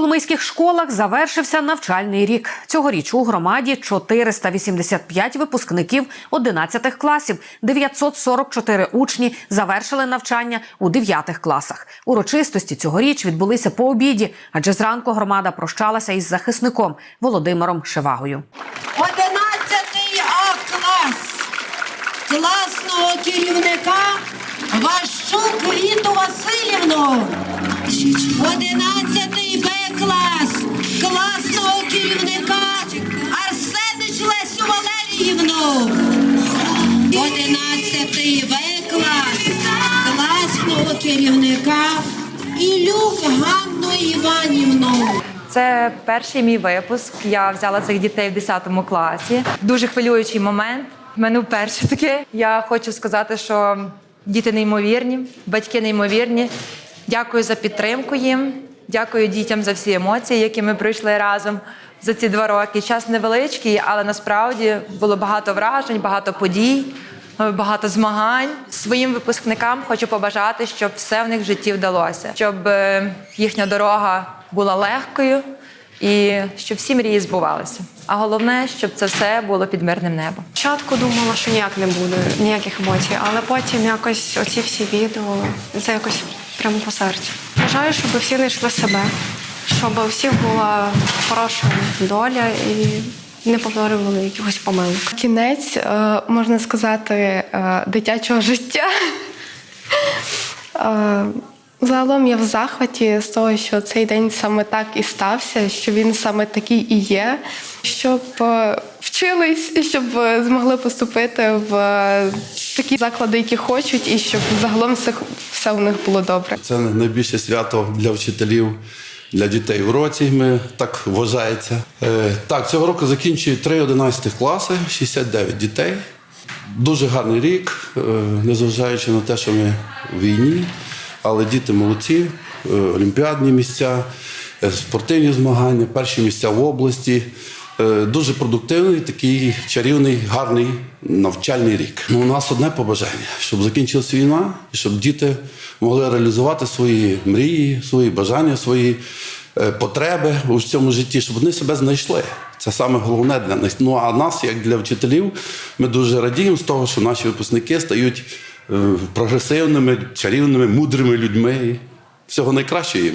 коломийських школах завершився навчальний рік. Цьогоріч у громаді 485 випускників 11 класів, 944 учні завершили навчання у 9 класах. Урочистості цьогоріч відбулися по обіді, адже зранку громада прощалася із захисником Володимиром Шевагою. 11 А клас класного керівника Ващук Літу Васильівну. 11 Валеріївну. 11 В клас класного керівника Ілюк Ганну Іванівну. Це перший мій випуск. Я взяла цих дітей в 10 класі. Дуже хвилюючий момент. У мене вперше таке. Я хочу сказати, що діти неймовірні, батьки неймовірні. Дякую за підтримку їм. Дякую дітям за всі емоції, які ми пройшли разом за ці два роки. Час невеличкий, але насправді було багато вражень, багато подій, багато змагань. Своїм випускникам хочу побажати, щоб все в них в житті вдалося, щоб е, їхня дорога була легкою і щоб всі мрії збувалися. А головне, щоб це все було під мирним небом. Спочатку думала, що ніяк не буде, ніяких емоцій, але потім якось оці всі відео, це якось прямо по серцю. Бажаю, щоб всі знайшли себе, щоб у всіх була хороша доля і не повторювали якихось помилок. Кінець, е, можна сказати, е, дитячого життя. Е, Загалом я в захваті з того, що цей день саме так і стався, що він саме такий і є, щоб вчились, щоб змогли поступити в такі заклади, які хочуть, і щоб загалом все, у них було добре. Це найбільше свято для вчителів, для дітей в році. Ми так вважається. Е, так, цього року закінчує 3 11 класи, 69 дітей. Дуже гарний рік, е, незважаючи на те, що ми в війні, але діти молодці, е, олімпіадні місця, спортивні змагання, перші місця в області. Е, Дуже продуктивний, такий чарівний, гарний навчальний рік. Ну, у нас одне побажання, щоб закінчилася війна, і щоб діти могли реалізувати свої мрії, свої бажання, свої е, потреби у цьому житті, щоб вони себе знайшли. Це саме головне для них. Ну а нас, як для вчителів, ми дуже радіємо з того, що наші випускники стають е, прогресивними, чарівними, мудрими людьми. Всього найкращого їм.